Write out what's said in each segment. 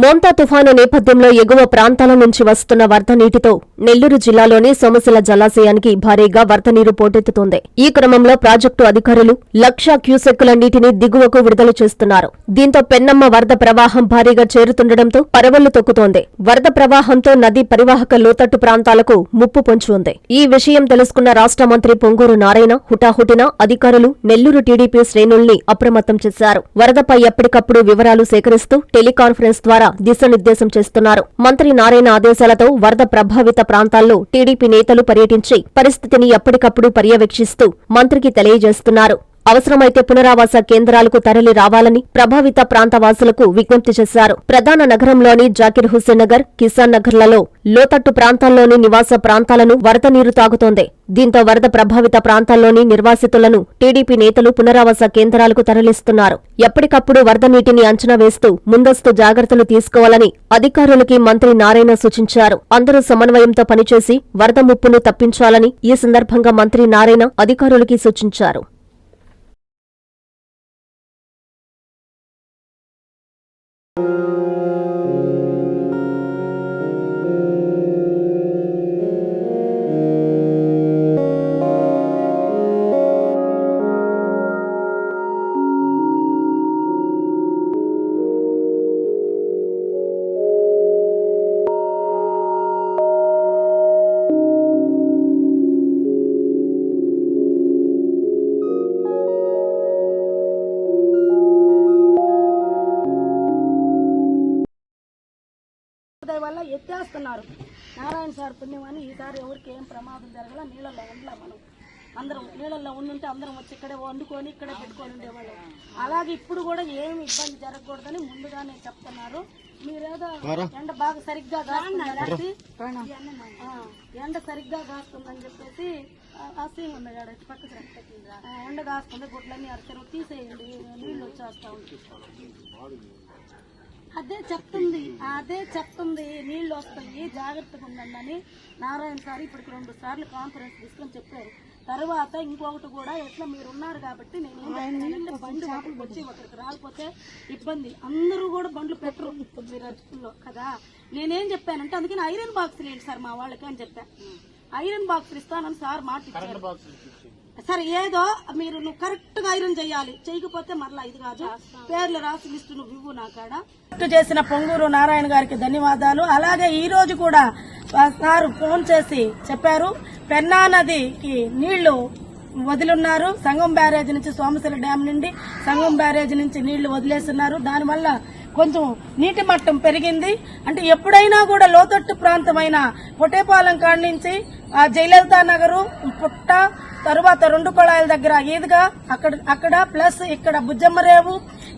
మోంతా తుఫాను నేపథ్యంలో ఎగువ ప్రాంతాల నుంచి వస్తున్న వరద నీటితో నెల్లూరు జిల్లాలోని సోమశిల జలాశయానికి భారీగా వరద నీరు పోటెత్తుతోంది. ఈ క్రమంలో ప్రాజెక్టు అధికారులు లక్ష క్యూసెక్కుల నీటిని దిగువకు విడుదల చేస్తున్నారు. దీంతో పెన్నమ్మ వరద ప్రవాహం భారీగా చేరుతుండటంతో పరవళ్ళు తొక్కుతోంది. వరద ప్రవాహంతో నది పరివాహక లోతట్టు ప్రాంతాలకు ముప్పు పొంచి ఉంది ఈ విషయం తెలుసుకున్న రాష్ట్ర మంత్రి పొంగూరు నారాయణ హుటాహుటిన అధికారులు నెల్లూరు టీడీపీ శ్రేణుల్ని అప్రమత్తం చేశారు. వరదపై ఎప్పటికప్పుడు వివరాలు సేకరిస్తూ టెలికాన్ఫరెన్స్ ద్వారా దిశానిర్దేశం చేస్తున్నారు. మంత్రి నారాయణ ఆదేశాలతో వరద ప్రభావిత ప్రాంతాల్లో టీడీపీ నేతలు పర్యటించి పరిస్థితిని ఎప్పటికప్పుడు పర్యవేక్షిస్తూ మంత్రికి తెలియజేస్తున్నారు. అవసరమైతే పునరావాస కేంద్రాలకు తరలి రావాలని ప్రభావిత ప్రాంత వాసులకు విజ్ఞప్తి చేశారు. ప్రధాన నగరంలోని జాకిర్ హుస్సేన్ నగర్ కిసాన్ నగర్లలో లోతట్టు ప్రాంతాల్లోని నివాస ప్రాంతాలను వరద నీరు తాగుతోంది. దీంతో వరద ప్రభావిత ప్రాంతాల్లోని నిర్వాసితులను టీడీపీ నేతలు పునరావాస కేంద్రాలకు తరలిస్తున్నారు. ఎప్పటికప్పుడు వరద నీటిని అంచనా వేస్తూ ముందస్తు జాగ్రత్తలు తీసుకోవాలని అధికారులకి మంత్రి నారాయణ సూచించారు. అందరూ సమన్వయంతో పనిచేసి వరద ముప్పును తప్పించాలని ఈ సందర్భంగా మంత్రి నారాయణ అధికారులకి సూచించారు. నారాయణ సార్ పుణ్యం అని ఈసారి ఎవరికి ఏం ప్రమాదం జరగల నీళ్ళల్లో ఉండలే మనం. అందరం నీళ్ళల్లో ఉండుంటే అందరం వచ్చి ఇక్కడే వండుకొని ఇక్కడే పెట్టుకొని ఉండేవాళ్ళం. అలాగే ఇప్పుడు కూడా ఏమి ఇబ్బంది జరగకూడదని ముందుగానే చెప్తున్నారు. మీరేదో ఎండ బాగా సరిగ్గా కాస్తుందని ఆ, ఎండ సరిగ్గా కాస్తుందని చెప్పేసి అసహ్యం ఉంది కాడ పక్కకి. ఆ, ఎండ కాస్తుంది గుడ్లన్నీ అరచరు తీసేయండి నీళ్ళు వచ్చేస్తా ఉంటాయి. అదే చెప్తుంది అదే చెప్తుంది. నీళ్ళు వస్తాయి జాగ్రత్తగా ఉండండి అని నారాయణ సార్ ఇప్పటికి రెండు సార్లు కాన్ఫరెన్స్ తీసుకొని చెప్పారు. తర్వాత ఇంకొకటి కూడా ఎట్లా మీరు ఉన్నారు కాబట్టి నేను బండి వచ్చి ఒకరికి రాకపోతే ఇబ్బంది. అందరూ కూడా బండ్లు పెట్టరు మీరు కదా. నేనేం చెప్పానంటే అందుకని ఐరన్ బాక్స్ లేండి సార్ మా వాళ్ళకి అని చెప్పాను ఐరన్ బాక్స్ ఇస్తానని సార్ మాట ఇచ్చారు సరే ఏదో మీరు నువ్వు కరెక్ట్గా ఐరన్ చేయాలి. చేయకపోతే మరలా ఇది కాదు. పేర్లు రాసి లిస్టు నువ్వు ఇవ్వు నా కాడ. చేసిన పొంగూరు నారాయణ గారికి ధన్యవాదాలు. అలాగే ఈ రోజు కూడా సార్ ఫోన్ చేసి చెప్పారు. పెన్నా నదికి నీళ్ళు వదిలున్నారు. సంగం బ్యారేజ్ నుంచి సోమశిల డ్యాం నుండి సంగం బ్యారేజ్ నుంచి నీళ్ళు వదిలేస్తున్నారు. దానివల్ల కొంచెం నీటి మట్టం పెరిగింది. అంటే ఎప్పుడైనా కూడా లోతట్టు ప్రాంతమైన పొటేపాలెం కాడి నుంచి ఆ జయలలిత నగరు పుట్ట తరువాత రెండు కొళాయిల దగ్గర ఈదుగా అక్కడ అక్కడ ప్లస్ ఇక్కడ బుజ్జమ్మరేవు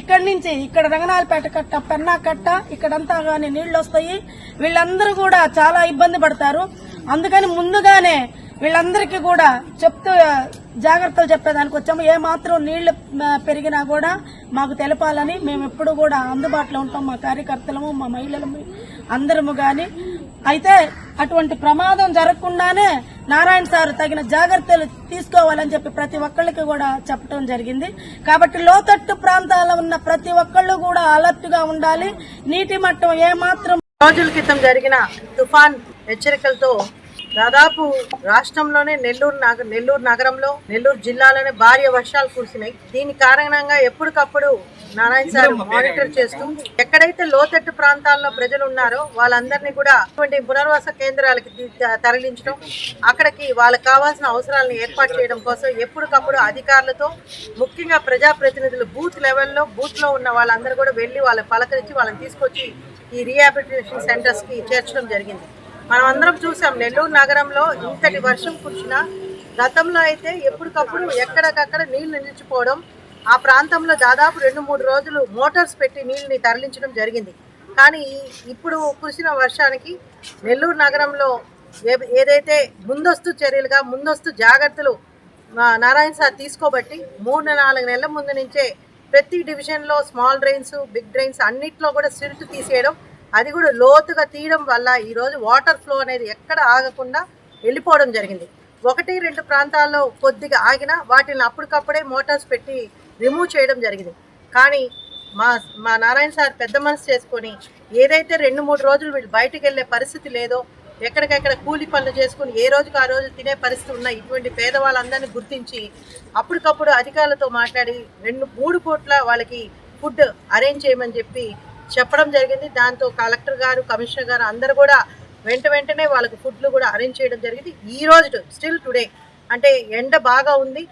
ఇక్కడి నుంచి ఇక్కడ రంగనాలపేట కట్ట పెన్నా కట్ట ఇక్కడంతా గాని నీళ్ళు వస్తాయి వీళ్ళందరూ కూడా చాలా ఇబ్బంది పడతారు. అందుకని ముందుగానే వీళ్ళందరికీ కూడా చెప్తూ జాగ్రత్తలు చెప్పేదానికి వచ్చాము. ఏ మాత్రం నీళ్ళు పెరిగినా కూడా మాకు తెలపాలని మేము ఎప్పుడు కూడా అందుబాటులో ఉంటాం. మా కార్యకర్తలము మా మహిళలము అందరము గాని అయితే అటువంటి ప్రమాదం జరగకుండానే నారాయణ సార్ తగిన జాగ్రత్తలు తీసుకోవాలని చెప్పి ప్రతి ఒక్కళ్ళకి కూడా చెప్పడం జరిగింది. కాబట్టి లోతట్టు ప్రాంతాల్లో ఉన్న ప్రతి ఒక్కళ్ళు కూడా అలర్ట్గా ఉండాలి. నీటి మట్టం ఏ మాత్రం రోజుల క్రితం జరిగిన తుఫాన్ హెచ్చరికలతో దాదాపు రాష్ట్రంలోనే నెల్లూరు నగ నెల్లూరు నగరంలో నెల్లూరు జిల్లాలోనే భారీ వర్షాలు కురిసినాయి. దీని కారణంగా ఎప్పటికప్పుడు నారాయణ సార్ మానిటర్ చేస్తూ ఎక్కడైతే లోతట్టు ప్రాంతాల్లో ప్రజలు ఉన్నారో వాళ్ళందరినీ కూడా అటువంటి పునర్వాస కేంద్రాలకి తరలించడం అక్కడికి వాళ్ళకి కావాల్సిన అవసరాలను ఏర్పాటు చేయడం కోసం ఎప్పటికప్పుడు అధికారులతో ముఖ్యంగా ప్రజాప్రతినిధులు బూత్ లెవెల్లో బూత్లో ఉన్న వాళ్ళందరూ కూడా వెళ్ళి వాళ్ళని పలకరించి వాళ్ళని తీసుకొచ్చి ఈ రీహాబిలిటేషన్ సెంటర్స్కి చేర్చడం జరిగింది. మనం అందరం చూసాం నెల్లూరు నగరంలో ఇంతటి వర్షం కురిసిన గతంలో అయితే ఎప్పటికప్పుడు ఎక్కడికక్కడ నీళ్ళు నిలిచిపోవడం ఆ ప్రాంతంలో దాదాపు రెండు మూడు రోజులు మోటార్స్ పెట్టి నీళ్ళని తరలించడం జరిగింది. కానీ ఇప్పుడు కురిసిన వర్షానికి నెల్లూరు నగరంలో ఏ- ఏదైతే ముందస్తు చర్యలుగా ముందస్తు జాగ్రత్తలు నారాయణ సార్ తీసుకోబట్టి మూడు నాలుగు నెలల ముందు నుంచే ప్రతి డివిజన్లో స్మాల్ డ్రైన్స్ బిగ్ డ్రైన్స్ అన్నిట్లో కూడా సిల్ట్ తీసేయడం అది కూడా లోతుగా తీయడం వల్ల ఈరోజు వాటర్ ఫ్లో అనేది ఎక్కడ ఆగకుండా వెళ్ళిపోవడం జరిగింది. ఒకటి రెండు ప్రాంతాల్లో కొద్దిగా ఆగినా వాటిని అప్పటికప్పుడే మోటార్స్ పెట్టి రిమూవ్ చేయడం జరిగింది. కానీ మా మా నారాయణ సార్ పెద్ద మనసు చేసుకొని ఏదైతే రెండు మూడు రోజులు వీళ్ళు బయటకు వెళ్ళే పరిస్థితి లేదో ఎక్కడికెక్కడ కూలి పనులు చేసుకుని ఏ రోజుకి ఆ రోజు తినే పరిస్థితి ఉన్న ఇటువంటి పేదవాళ్ళందరినీ గుర్తించి అప్పటికప్పుడు అధికారులతో మాట్లాడి రెండు మూడు పూట్ల వాళ్ళకి ఫుడ్ అరేంజ్ చేయమని చెప్పి చెప్పడం జరిగింది. దాంతో కలెక్టర్ గారు కమిషనర్ గారు అందరు కూడా వెంట వెంటనే వాళ్ళకి ఫుడ్లు కూడా అరేంజ్ చేయడం జరిగింది. ఈ రోజు స్టిల్ టుడే అంటే ఎండ బాగా ఉంది.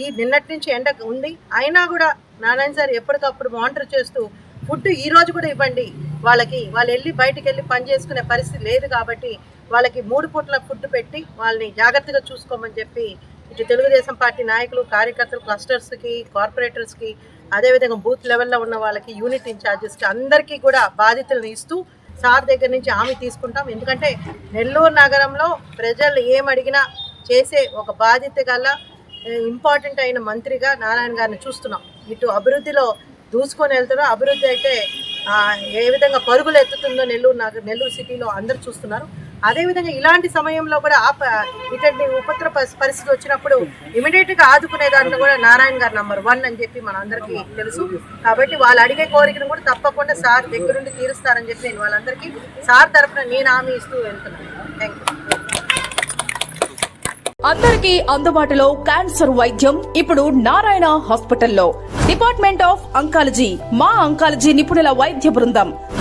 ఈ నిన్నటి నుంచి ఎండ ఉంది. అయినా కూడా నారాయణ సార్ ఎప్పటికప్పుడు మానిటర్ చేస్తూ ఫుడ్ ఈ రోజు కూడా ఇవ్వండి. వాళ్ళకి వాళ్ళు వెళ్ళి బయటికి వెళ్ళి పని చేసుకునే పరిస్థితి లేదు కాబట్టి వాళ్ళకి మూడు పూట్ల ఫుడ్ పెట్టి వాళ్ళని జాగ్రత్తగా చూసుకోమని చెప్పి ఇటు తెలుగుదేశం పార్టీ నాయకులు కార్యకర్తలు క్లస్టర్స్కి కార్పొరేటర్స్కి అదేవిధంగా బూత్ లెవెల్లో ఉన్న వాళ్ళకి యూనిట్ ఇన్ఛార్జెస్కి అందరికీ కూడా బాధ్యతలను ఇస్తూ సార్ దగ్గర నుంచి హామీ తీసుకుంటాం. ఎందుకంటే నెల్లూరు నగరంలో ప్రజలు ఏమడిగినా చేసే ఒక బాధ్యత గల ఇంపార్టెంట్ అయిన మంత్రిగా నారాయణ గారిని చూస్తున్నాం. ఇటు అభివృద్ధిలో దూసుకొని వెళ్తారో అభివృద్ధి అయితే ఏ విధంగా పరుగులు ఎత్తుతుందో నెల్లూరు నగర నెల్లూరు సిటీలో అందరూ చూస్తున్నారు. అదేవిధంగా ఇలాంటి సమయంలో కూడా ఆ ప- ఇటువంటి ఉపద్ర పరిస్థితి వచ్చినప్పుడు ఇమీడియట్గా ఆదుకునే దాంట్లో కూడా నారాయణ గారు నంబర్ వన్ అని చెప్పి మన అందరికీ తెలుసు. కాబట్టి వాళ్ళు అడిగే కోరికను కూడా తప్పకుండా సార్ దగ్గరుండి తీరుస్తారని చెప్పి నేను వాళ్ళందరికీ సార్ తరఫున నేను హామీ ఇస్తూ వెళ్తున్నాను. థ్యాంక్ యూ అందరికీ అందుబాటులో క్యాన్సర్ వైద్యం ఇప్పుడు నారాయణ హాస్పిటల్లో. డిపార్ట్మెంట్ ఆఫ్ అంకాలజీ మా అంకాలజీ నిపుణుల వైద్య బృందం.